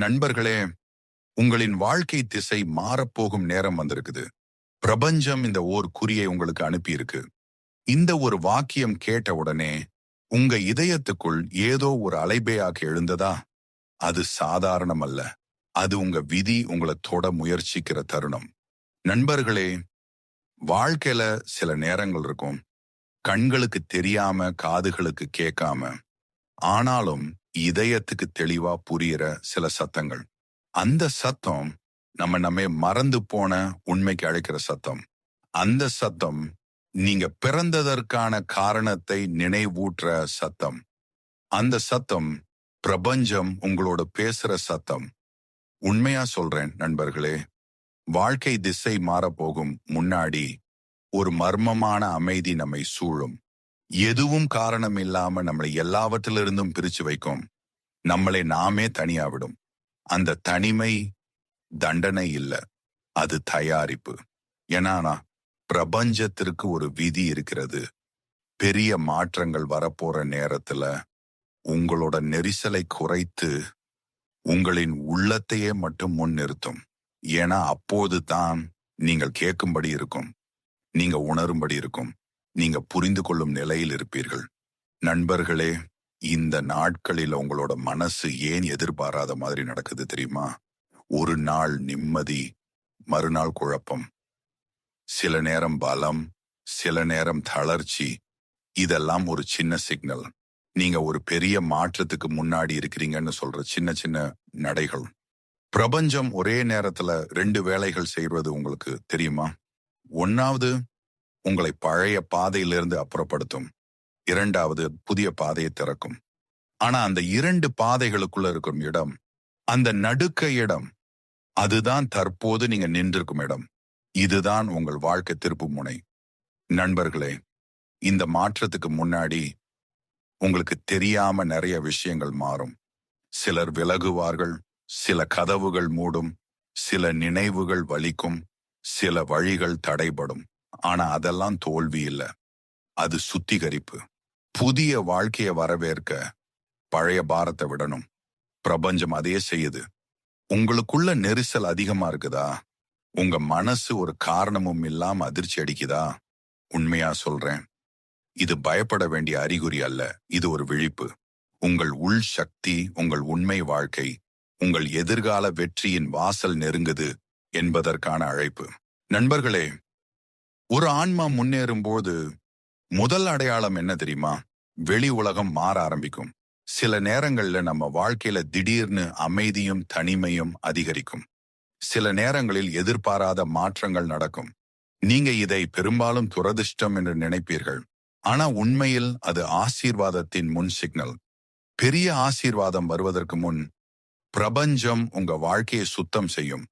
நண்பர்களே உங்களின் வாழ்க்கை திசை மாறப்போகும் நேரம் வந்திருக்குது. பிரபஞ்சம் இந்த ஓர் குறியை உங்களுக்கு அனுப்பியிருக்கு. இந்த ஒரு வாக்கியம் கேட்ட உடனே உங்க இதயத்துக்குள் ஏதோ ஒரு அலைபேயாக எழுந்ததா? அது சாதாரணம் அல்ல. அது உங்க விதி உங்களை தொட முயற்சிக்கிற தருணம். நண்பர்களே வாழ்க்கையில சில நேரங்கள் இருக்கும். கண்களுக்கு தெரியாம காதுகளுக்கு கேட்காம ஆனாலும் இதயத்துக்கு தெளிவா புரியிற சில சத்தங்கள். அந்த சத்தம் நம்ம நம்ம மறந்து போன உண்மைக்கு அழைக்கிற சத்தம். அந்த சத்தம் நீங்க பிறந்ததற்கான காரணத்தை நினைவூட்டுற சத்தம். அந்த சத்தம் பிரபஞ்சம் உங்களோட பேசுற சத்தம். உண்மையா சொல்றேன் நண்பர்களே வாழ்க்கை திசை மாறப்போகும் முன்னாடி ஒரு மர்மமான அமைதி நம்மை சூழும். எதுவும் காரணம் இல்லாம நம்மளை எல்லாவற்றிலிருந்தும் பிரிச்சு வைக்கும். நம்மளை நாமே தனியா விடும் அந்த தனிமை தண்டனை இல்ல. அது தயாரிப்பு. ஏன்னா பிரபஞ்சத்திற்கு ஒரு விதி இருக்கிறது. பெரிய மாற்றங்கள் வரப்போற நேரத்துல உங்களோட நெரிசலை குறைத்து உங்களின் உள்ளத்தையே மட்டும் முன் நிறுத்தும். ஏன்னா அப்போது தான் நீங்கள் கேட்கும்படி இருக்கும். நீங்க உணரும்படி இருக்கும். நீங்க புரிந்து கொள்ளும் நிலையில் இருப்பீர்கள். நண்பர்களே இந்த நாட்களில் உங்களோட மனசு ஏன் எதிர்பாராத மாதிரி நடக்குது தெரியுமா? ஒரு நாள் நிம்மதி மறுநாள் குழப்பம். சில நேரம் பலம் சில நேரம் தளர்ச்சி இதெல்லாம் ஒரு சின்ன சிக்னல். நீங்க ஒரு பெரிய மாற்றத்துக்கு முன்னாடி இருக்கிறீங்கன்னு சொல்ற சின்ன சின்ன நடைகள். பிரபஞ்சம் ஒரே நேரத்துல ரெண்டு வேலைகள் செய்வது உங்களுக்கு தெரியுமா? ஒன்னாவது உங்களை பழைய பாதையிலிருந்து அப்புறப்படுத்தும். இரண்டாவது புதிய பாதையை திறக்கும். ஆனா அந்த இரண்டு பாதைகளுக்குள்ள இருக்கும் இடம் அந்த நடுக்க இடம் அதுதான் தற்போது நீங்க நின்றிருக்கும் இடம். இதுதான் உங்கள் வாழ்க்கை திருப்பு முனை. நண்பர்களே இந்த மாற்றத்துக்கு முன்னாடி உங்களுக்கு தெரியாம நிறைய விஷயங்கள் மாறும். சிலர் விலகுவார்கள் சில கதவுகள் மூடும் சில நினைவுகள் வலிக்கும் சில வழிகள் தடைபடும். ஆனா அதெல்லாம் தோல்வி இல்ல. அது சுத்திகரிப்பு. புதிய வாழ்க்கைய வரவேற்க பழைய பாரத்தை விடணும். பிரபஞ்சம் அதே செய்யுது. உங்களுக்குள்ள நெரிசல் அதிகமா இருக்குதா? உங்க மனசு ஒரு காரணமும் இல்லாம அதிர்ச்சி அடிக்குதா? உண்மையா சொல்றேன். இது பயப்பட வேண்டிய அறிகுறி அல்ல. இது ஒரு விழிப்பு. உங்கள் உள் சக்தி உங்கள் உண்மை வாழ்க்கை உங்கள் எதிர்கால வெற்றியின் வாசல் நெருங்குது என்பதற்கான அழைப்பு. நண்பர்களே ஒரு ஆன்மா முன்னேறும் போது முதல் அடையாளம் என்ன தெரியுமா? வெளி உலகம் மாற ஆரம்பிக்கும். சில நேரங்கள்ல நம்ம வாழ்க்கையில திடீர்னு அமைதியும் தனிமையும் அதிகரிக்கும். சில நேரங்களில் எதிர்பாராத மாற்றங்கள் நடக்கும். நீங்க இதை பெரும்பாலும் துரதிர்ஷ்டம் என்று நினைப்பீர்கள். ஆனா உண்மையில் அது ஆசீர்வாதத்தின் முன் சிக்னல் பெரிய ஆசீர்வாதம் வருவதற்கு முன் பிரபஞ்சம் உங்க வாழ்க்கையை சுத்தம் செய்யும்.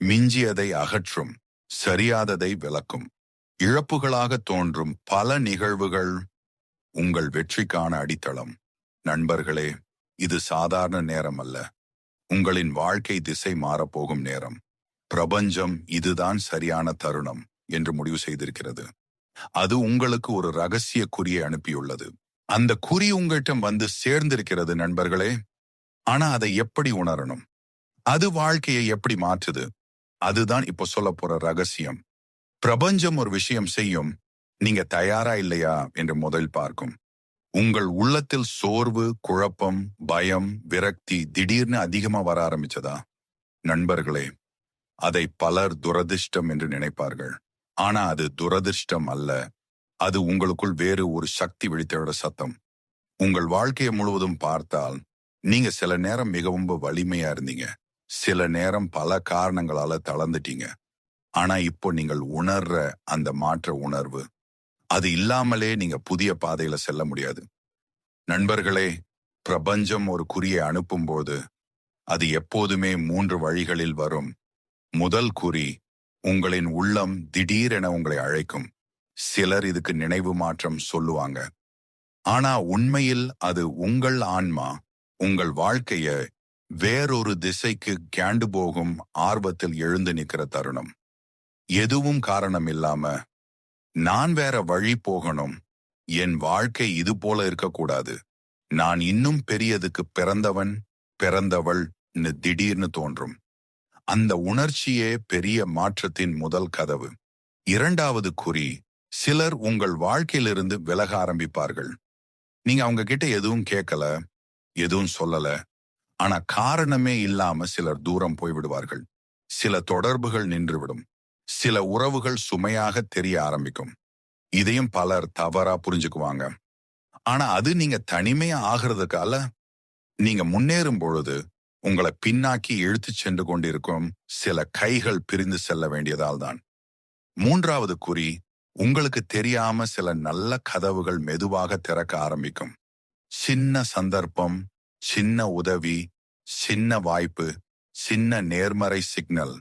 மிஞ்சியதை அகற்றும். சரியாததை விளக்கும். இழப்புகளாக தோன்றும் பல நிகழ்வுகள் உங்கள் வெற்றிக்கான அடித்தளம். நண்பர்களே இது சாதாரண நேரம் அல்ல உங்களின் வாழ்க்கை திசை மாறப்போகும் நேரம். பிரபஞ்சம் இதுதான் சரியான தருணம் என்று முடிவு செய்திருக்கிறது. அது உங்களுக்கு ஒரு ரகசிய குறியை அனுப்பியுள்ளது. அந்த குறி உங்கள்கிட்ட வந்து சேர்ந்திருக்கிறது நண்பர்களே. ஆனா அதை எப்படி உணரணும்? அது வாழ்க்கையை எப்படி மாற்றுது? அதுதான் இப்போ சொல்ல போற ரகசியம். பிரபஞ்சம் ஒரு விஷயம் செய்யும். நீங்க தயாரா இல்லையா? என்று முதல் பார்க்கும். உங்கள் உள்ளத்தில் சோர்வு குழப்பம் பயம் விரக்தி திடீர்னு அதிகமா வர ஆரம்பிச்சதா? நண்பர்களே அதை பலர் துரதிர்ஷ்டம் என்று நினைப்பார்கள். ஆனா அது துரதிர்ஷ்டம் அல்ல. அது உங்களுக்குள் வேறு ஒரு சக்தி விழித்தோட சத்தம். உங்கள் வாழ்க்கையை முழுவதும் பார்த்தால் நீங்க சில நேரம் மிகவும் வலிமையா இருந்தீங்க. சில நேரம் பல காரணங்களால தளர்ந்துட்டீங்க. ஆனா இப்போ நீங்கள் உணர்ற அந்த மாற்ற உணர்வு அது இல்லாமலே நீங்க புதிய பாதையில செல்ல முடியாது. நண்பர்களே பிரபஞ்சம் ஒரு குறியை அனுப்பும்போது அது எப்போதுமே மூன்று வழிகளில் வரும். முதல் குறி உங்களின் உள்ளம் திடீரென உங்களை அழைக்கும். சிலர் இதுக்கு நினைவு மாற்றம் சொல்லுவாங்க. ஆனா உண்மையில் அது உங்கள் ஆன்மா உங்கள் வாழ்க்கைய வேறொரு திசைக்கு கேண்டு போகும் ஆர்வத்தில் எழுந்து நிற்கிற தருணம். எதுவும் காரணம் இல்லாம நான் வேற வழி போகணும். என் வாழ்க்கை இது போல இருக்கக்கூடாது. நான் இன்னும் பெரியதுக்கு பிறந்தவன் பிறந்தவள் திடீர்னு தோன்றும். அந்த உணர்ச்சியே பெரிய மாற்றத்தின் முதல் கதவு. இரண்டாவது குறி சிலர் உங்கள் வாழ்க்கையிலிருந்து விலக ஆரம்பிப்பார்கள். நீங்க அவங்க கிட்ட எதுவும் கேட்கல எதுவும் சொல்லல. ஆனா காரணமே இல்லாம சிலர் தூரம் போய்விடுவார்கள். சில தொடர்புகள் நின்றுவிடும். சில உறவுகள் சுமையாக தெரிய ஆரம்பிக்கும். இதையும் பலர் தவறா புரிஞ்சுக்குவாங்க. ஆனா அது நீங்க தனிமையா ஆகிறதுக்கால நீங்க முன்னேறும் பொழுது உங்களை பின்னாக்கி இழுத்துச் சென்று கொண்டிருக்கும் சில கைகள் பிரிந்து செல்ல வேண்டியதால் தான். மூன்றாவது குறி உங்களுக்கு தெரியாம சில நல்ல கதவுகள் மெதுவாக திறக்க ஆரம்பிக்கும். சின்ன சந்தர்ப்பம் சின்ன உதவி சின்ன வாய்ப்பு சின்ன நேர்மறை சிக்னல்.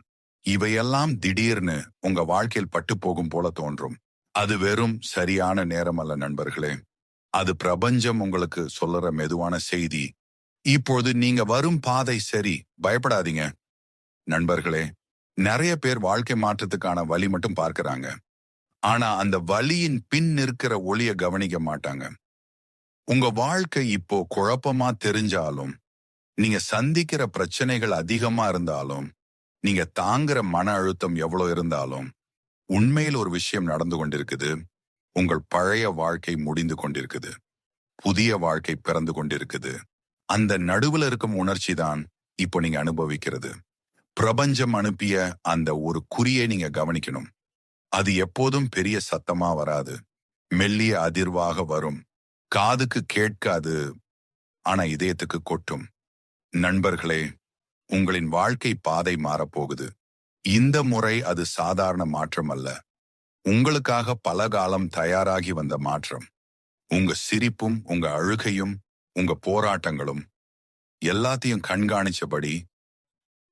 இவையெல்லாம் திடீர்னு உங்க வாழ்க்கையில் பட்டு போகும் போல தோன்றும். அது வெறும் சரியான நேரம் அல்ல நண்பர்களே. அது பிரபஞ்சம் உங்களுக்கு சொல்லுற மெதுவான செய்தி. இப்பொழுது நீங்க வரும் பாதை சரி பயப்படாதீங்க. நண்பர்களே நிறைய பேர் வாழ்க்கை மாற்றத்துக்கான வழி மட்டும் பார்க்கறாங்க. ஆனா அந்த வழியின் பின் நிற்கிற ஒளிய கவனிக்க மாட்டாங்க. உங்க வாழ்க்கை இப்போ குழப்பமா தெரிஞ்சாலும் நீங்க சந்திக்கிற பிரச்சனைகள் அதிகமா இருந்தாலும் நீங்க தாங்குற மன அழுத்தம் எவ்வளவு இருந்தாலும் உண்மையில் ஒரு விஷயம் நடந்து கொண்டிருக்குது. உங்கள் பழைய வாழ்க்கை முடிந்து கொண்டிருக்குது. புதிய வாழ்க்கை பிறந்து கொண்டிருக்குது. அந்த நடுவுல இருக்கும் உணர்ச்சி தான் இப்போ நீங்க அனுபவிக்கிறது. பிரபஞ்சம் அனுப்பிய அந்த ஒரு குறியை நீங்க கவனிக்கணும். அது எப்போதும் பெரிய சத்தமா வராது. மெல்லிய அதிர்வாக வரும். காதுக்கு கேட்காது. ஆனா இதயத்துக்கு கொட்டும். நண்பர்களே உங்களின் வாழ்க்கை பாதை மாறப்போகுது. இந்த முறை அது சாதாரண மாற்றம் அல்ல. உங்களுக்காக பல காலம் தயாராகி வந்த மாற்றம். உங்க சிரிப்பும் உங்க அழுகையும் உங்க போராட்டங்களும் எல்லாத்தையும் கண்காணிச்சபடி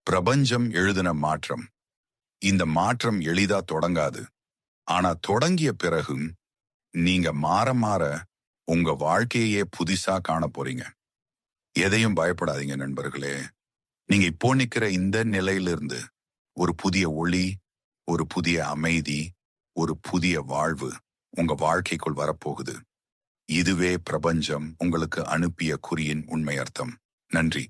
பிரபஞ்சம் எழுதின மாற்றம். இந்த மாற்றம் எளிதா தொடங்காது. ஆனா தொடங்கிய பிறகும் நீங்க மாற மாற உங்க வாழ்க்கையே புதிசா காண போறீங்க எதையும் பயப்படாதீங்க நண்பர்களே. நீங்க இப்போ நிக்கிற இந்த நிலையிலிருந்து ஒரு புதிய ஒளி ஒரு புதிய அமைதி ஒரு புதிய வாழ்வு உங்க வாழ்க்கைக்குள் வரப்போகுது. இதுவே பிரபஞ்சம் உங்களுக்கு அனுப்பிய குறியின் உண்மை அர்த்தம். நன்றி.